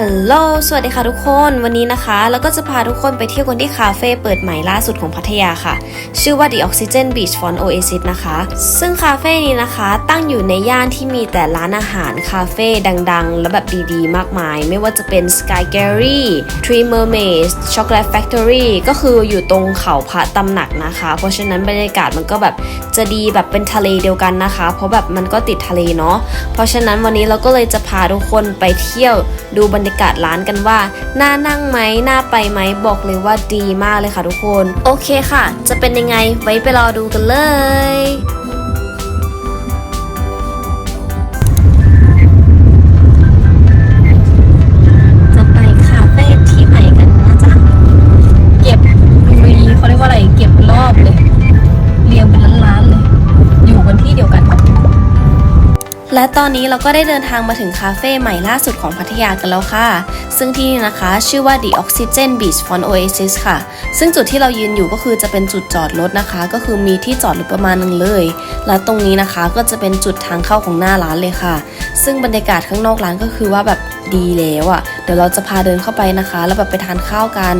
ฮัลโหล สวัสดีค่ะทุกคน วันนี้นะคะเราก็จะพาทุกคนไปเที่ยวกันที่คาเฟ่เปิดใหม่ล่าสุดของพัทยาค่ะ ชื่อว่า The Oxygen Beach Front Oasis นะคะ ซึ่งคาเฟ่นี้นะคะตั้งอยู่ในย่านที่มีแต่ร้านอาหารคาเฟ่ดังๆ และแบบดีๆ มากมาย ไม่ว่าจะเป็น Sky Gallery Three Mermaids Chocolate Factory ก็คืออยู่ตรงเขาพระตำหนักนะคะ เพราะฉะนั้นบรรยากาศมันก็แบบจะดีแบบเป็นทะเลเดียวกันนะคะ เพราะแบบมันก็ติดทะเลเนาะ เพราะฉะนั้นวันนี้เราก็เลยจะพาทุกคนไปเที่ยวดูบรรยากาศร้านกันว่า น่านั่งไหมน่าไปไหมบอกเลยว่าดีมากเลยค่ะทุกคน โอเคค่ะ จะเป็นยังไงไว้ไปรอดูกันเลย และตอนนี้เราก็ได้เดินทางมาถึงคาเฟ่ใหม่ล่าสุดของพัทยากันแล้วค่ะ ซึ่งที่นี่นะคะ ชื่อว่า The Oxygen Beach Front Oasis ค่ะ ซึ่งจุดที่เรายืนอยู่ก็คือจะเป็นจุดจอดรถนะคะ ก็คือมีที่จอดรถประมาณหนึงเลย และตรงนี้นะคะก็จะเป็นจุดทางเข้าของหน้าร้านเลยค่ะ ซึ่งบรรยากาศข้างนอกร้านก็คือว่าแบบดีแล้วอะ่ะ เดี๋ยวเราจะพาเดินเข้าไปนะคะ แล้วแบบไปทานข้าวกัน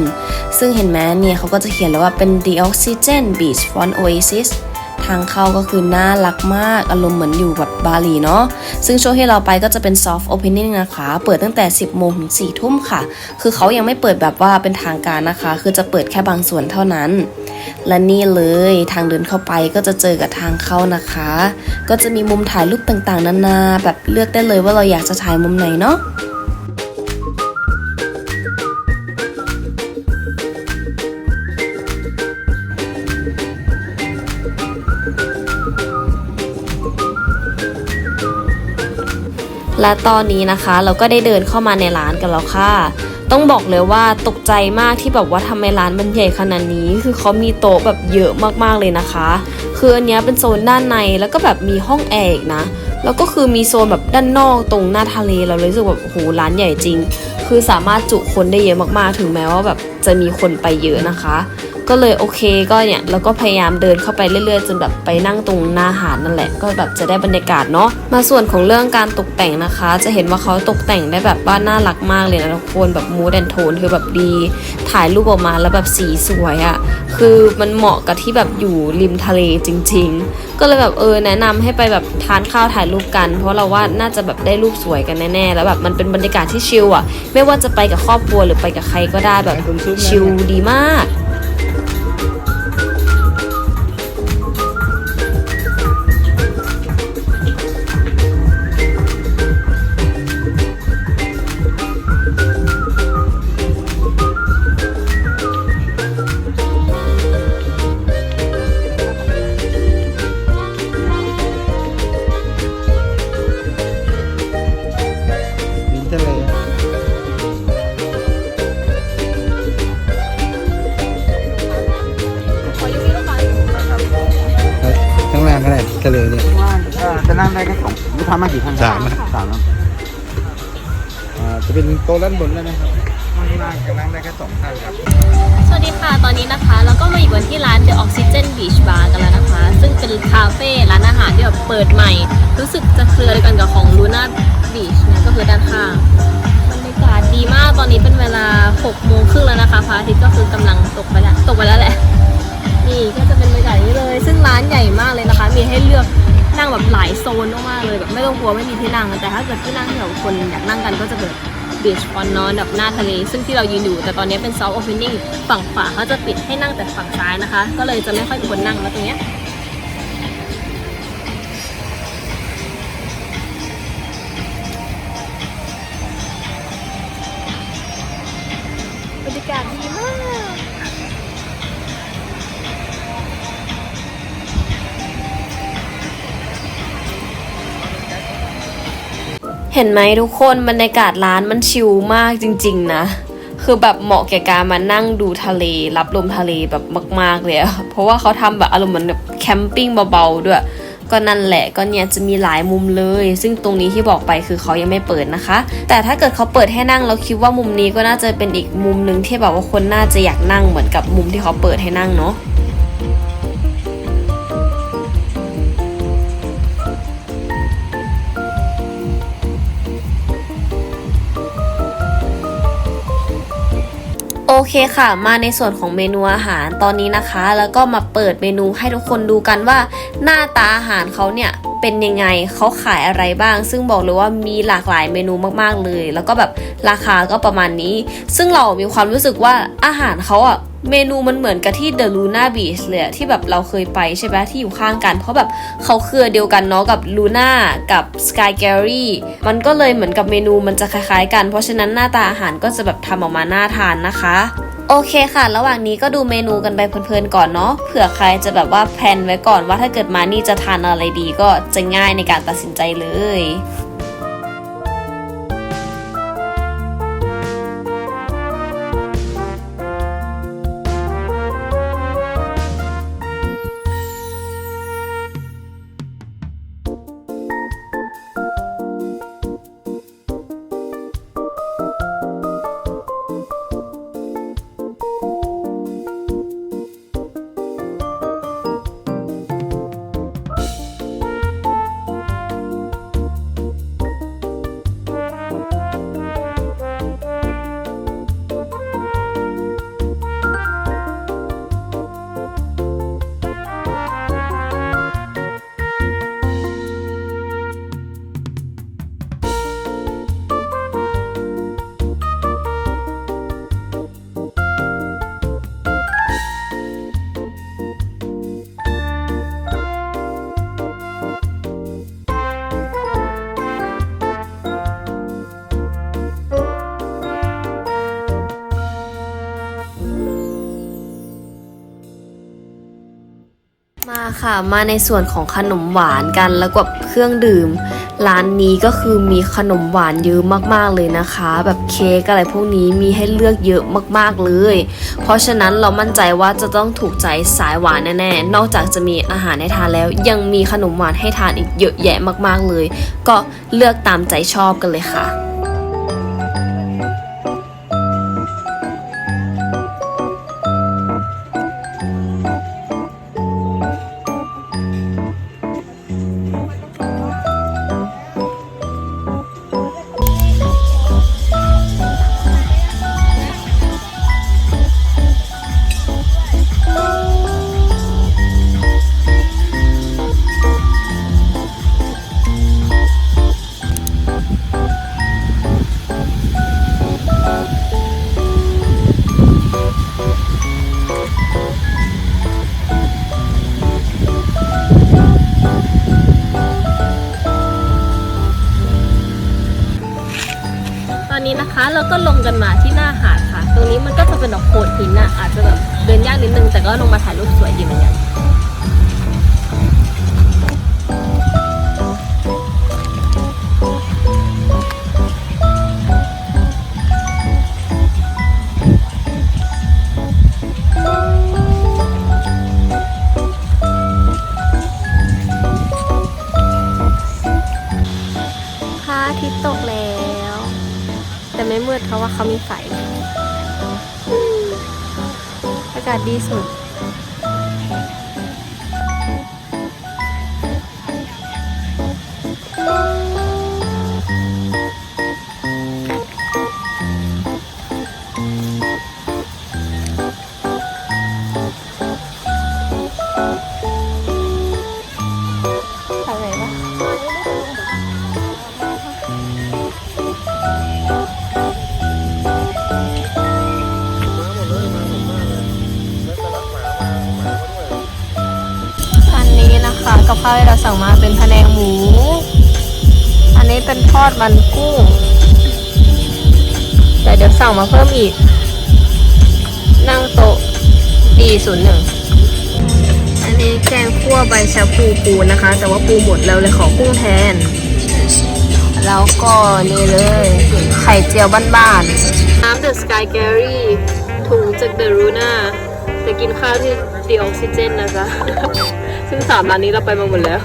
ซึ่งเห็นไหมเนี่ยเขาก็จะเขียนแล้วว่าเป็น The Oxygen Beach Front Oasis ทางเข้าก็คือน่ารักมากอารมณ์เหมือนอยู่แบบบาหลีเนาะซึ่งช่วงที่เราไปก็จะเป็น soft opening นะคะ เปิดตั้งแต่ 10 โมงถึง 4 ทุ่มค่ะ คือเขายังไม่เปิดแบบว่าเป็นทางการนะคะ คือจะเปิดแค่บางส่วนเท่านั้น และนี่เลยทางเดินเข้าไปก็จะเจอกับทางเข้านะคะ ก็จะมีมุมถ่ายรูปต่างๆ นานาแบบเลือกได้เลยว่าเราอยากจะถ่ายมุมไหนเนาะ และตอนนี้นะคะ เราก็ได้เดินเข้ามาในร้านกันแล้วค่ะ ต้องบอกเลยว่าตกใจมากที่แบบว่าทำไมร้านมันใหญ่ขนาดนี้ คือเขามีโต๊ะแบบเยอะมากๆเลยนะคะ คืออันนี้เป็นโซนด้านในแล้วก็แบบมีห้องแอร์อีกนะ แล้วก็คือมีโซนแบบด้านนอกตรงหน้าทะเลเราเลยรู้สึกแบบโอ้โหร้านใหญ่จริง คือสามารถจุคนได้เยอะมากๆ ถึงแม้ว่าแบบจะมีคนไปเยอะนะคะ ก็เลยโอเคก็เนี่ยเราก็พยายามเดินเข้าไปเรื่อยๆ จนแบบไปนั่งตรงหน้าหาดนั่นแหละ ก็แบบจะได้บรรยากาศเนาะมาส่วนของเรื่องการตกแต่งนะคะ จะเห็นว่าเขาตกแต่งได้แบบว่าน่ารักมากเลยนะทุกคนแบบมูดแอนโทนคือแบบดี ถ่ายรูปออกมาแล้วแบบสีสวยอะ่ะคือมันเหมาะกับที่แบบอยู่ริมทะเลจริง ๆ ก็เลยแบบเออแนะนำให้ไปแบบทานข้าวถ่ายรูปกัน เพราะเราว่าน่าจะแบบได้รูปสวยกันแน่ๆแล้วแบบมันเป็นบรรยากาศที่ชิลอะ ไม่ว่าจะไปกับครอบครัวหรือไปกับใครก็ได้แบบชิลดีมาก ทะเลเนี่ยว่าเอ่อจะนั่งได้แค่สองลูกค้ามากี่ท่านสามอะสามครับอ่าจะเป็นโต๊ะด้านบนแล้วนะครับข้างล่างจะนั่งได้แค่สองท่านครับ สวัสดีค่ะ ตอนนี้นะคะ เราก็มาอยู่กันที่ร้าน The Oxygen Beach Bar กันแล้วนะคะ ซึ่งเป็นคาเฟ่ร้านอาหารที่แบบเปิดใหม่ รู้สึกจะเครือเดียวกันกับของ Luna Beach นะก็คือด้านข้างบรรยากาศดีมากตอนนี้เป็นเวลา6โมงครึ่งแล้วนะคะพระอาทิตย์ก็คือกำลังตกไปแล้วตกไปแล้วแหละ นี่ก็จะเป็นบรรยากาศนี้เลย ซึ่งร้านใหญ่มากเลยนะคะ มีให้เลือกนั่งแบบหลายโซนมากๆเลยแบบไม่ต้องกลัวไม่มีที่นั่งแต่ถ้าเกิดที่นั่งที่แบบคนอยากนั่งกันก็จะแบบบีชฟอนนอนแบบหน้าทะเล ซึ่งที่เรายืนอยู่ แต่ตอนนี้เป็นซอฟต์โอเพนนิ่งฝั่งขวาเขาจะปิดให้นั่งแต่ฝั่งซ้ายนะคะ ก็เลยจะไม่ค่อยมีคนนั่งแล้วตรงเนี้ย เห็นไหมทุกคนบรรยากาศร้านมันชิลมากจริง ๆ นะ คือแบบเหมาะแก่การมานั่งดูทะเล รับลมทะเลแบบมาก ๆ เลยอะเพราะว่าเขาทำแบบอารมณ์เหมือนแบบแคมปิ้งเบา ๆ ด้วย ก็นั่นแหละก็เนี่ยจะมีหลายมุมเลย ซึ่งตรงนี้ที่บอกไปคือเขายังไม่เปิดนะคะ แต่ถ้าเกิดเขาเปิดให้นั่งเราคิดว่ามุมนี้ก็น่าจะเป็นอีกมุมหนึ่งที่แบบว่าคนน่าจะอยากนั่งเหมือนกับมุมที่เขาเปิดให้นั่งเนาะ โอเคค่ะ มาในส่วนของเมนูอาหารตอนนี้นะคะ แล้วก็มาเปิดเมนูให้ทุกคนดูกันว่า หน้าตาอาหารเขาเนี่ย เป็นยังไงเขาขายอะไรบ้าง ซึ่งบอกเลยว่ามีหลากหลายเมนูมากๆเลย แล้วก็แบบราคาก็ประมาณนี้ ซึ่งเรามีความรู้สึกว่าอาหารเขาอะเมนูมันเหมือนกับที่เดอะลูน่าบีชเลยที่แบบเราเคยไปใช่ไหมที่อยู่ข้างกัน เพราะแบบเขาเครือเดียวกันเนาะกับลูน่ากับสกายแกลลี่มันก็เลยเหมือนกับเมนูมันจะคล้ายๆ กัน เพราะฉะนั้นหน้าตาอาหารก็จะแบบทำออกมาน่าทานนะคะ โอเคค่ะ ระหว่างนี้ก็ดูเมนูกันไปเพลินๆก่อนเนาะเผื่อใครจะแบบว่าแพลนไว้ก่อนว่าถ้าเกิดมานี่จะทานอะไรดีก็จะง่ายในการตัดสินใจเลย ค่ะ มาในส่วนของขนมหวานกันแล้วก็เครื่องดื่ม ร้านนี้ก็คือมีขนมหวานเยอะมากๆเลยนะคะ แบบเค้กอะไรพวกนี้มีให้เลือกเยอะมากๆเลย เพราะฉะนั้นเรามั่นใจว่าจะต้องถูกใจสายหวานแน่ๆนอกจากจะมีอาหารให้ทานแล้ว ยังมีขนมหวานให้ทานอีกเยอะแยะมากๆเลย ก็เลือกตามใจชอบกันเลยค่ะ เป็นดอกโขดหินน่ะอาจจะแบบเดินยากนิดนึงแต่ก็ลงมาถ่ายรูปสวยดีเหมือนกันพระอาทิตย์ตกแล้ว แต่ไม่มืดเพราะว่าเขามีไฟากาศดีสุดอะ ข้าวที่เราสั่งมาเป็นพะแนงหมู อันนี้เป็นทอดมันกุ้ง แต่เดี๋ยวสั่งมาเพิ่มอีก นั่งโต๊ะ D01 อันนี้แกงคั่วใบชะพูปูนะคะ แต่ว่าปูหมดแล้วเลยขอกุ้งแทน แล้วก็นี่เลย ไข่เจียวบ้านๆ น้ำ The Sky g a r y ถุงจาก The Runa แต่กินข้าวที่ The Oxygen นะจ๊ะ ซึ่งสามร้านนี้เราไปมาหมดแล้ว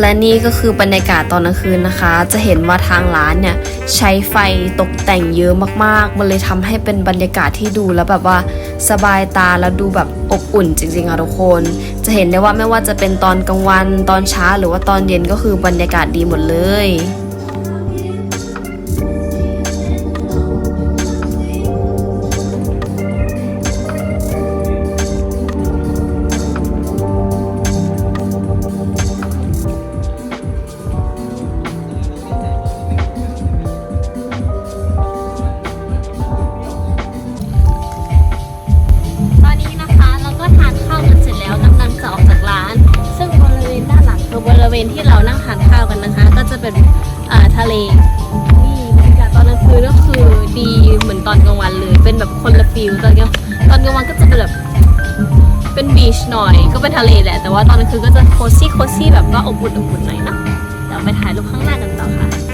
และนี่ก็คือบรรยากาศตอนกลางคืนนะคะ จะเห็นว่าทางร้านเนี่ยใช้ไฟตกแต่งเยอะมากๆ มันเลยทำให้เป็นบรรยากาศที่ดูแล้วแบบว่าสบายตาแล้วดูแบบอบอุ่นจริงๆค่ะทุกคน จะเห็นได้ว่าไม่ว่าจะเป็นตอนกลางวันตอนเช้าหรือว่าตอนเย็นก็คือบรรยากาศดีหมดเลย แล้วกำลังจะออกจากร้าน ซึ่งบริเวณด้านหลังคือบริเวณที่เรานั่งทานข้าวกันนะคะ ก็จะเป็นทะเลนี่บรรยากาศตอนกลางคืนก็คือดีเหมือนตอนกลางวันเลย เป็นแบบคนละฟิลตอนกลางตอนกลางวันก็จะเป็นแบบเป็นบีชหน่อยก็เป็นทะเลแหละแต่ว่าตอนกลางคืนก็จะโคซี่โคซี่แบบว่าอบอุ่นอบอุ่นหน่อยนะเดี๋ยวไปถ่ายรูปข้างหน้ากันต่อค่ะ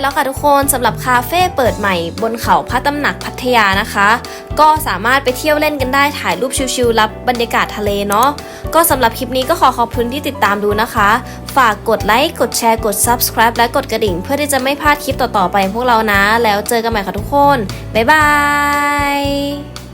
แล้วค่ะทุกคนสำหรับคาเฟ่เปิดใหม่บนเขาพระตำหนักพัทยานะคะ ก็สามารถไปเที่ยวเล่นกันได้ถ่ายรูปชิลๆรับบรรยากาศทะเลเนาะก็สำหรับคลิปนี้ก็ขอขอบคุณที่ติดตามดูนะคะ ฝากกดไลค์กดแชร์กด subscribe และกดกระดิ่ง เพื่อที่จะไม่พลาดคลิปต่อๆไปพวกเรานะ แล้วเจอกันใหม่ค่ะทุกคนบ๊ายบาย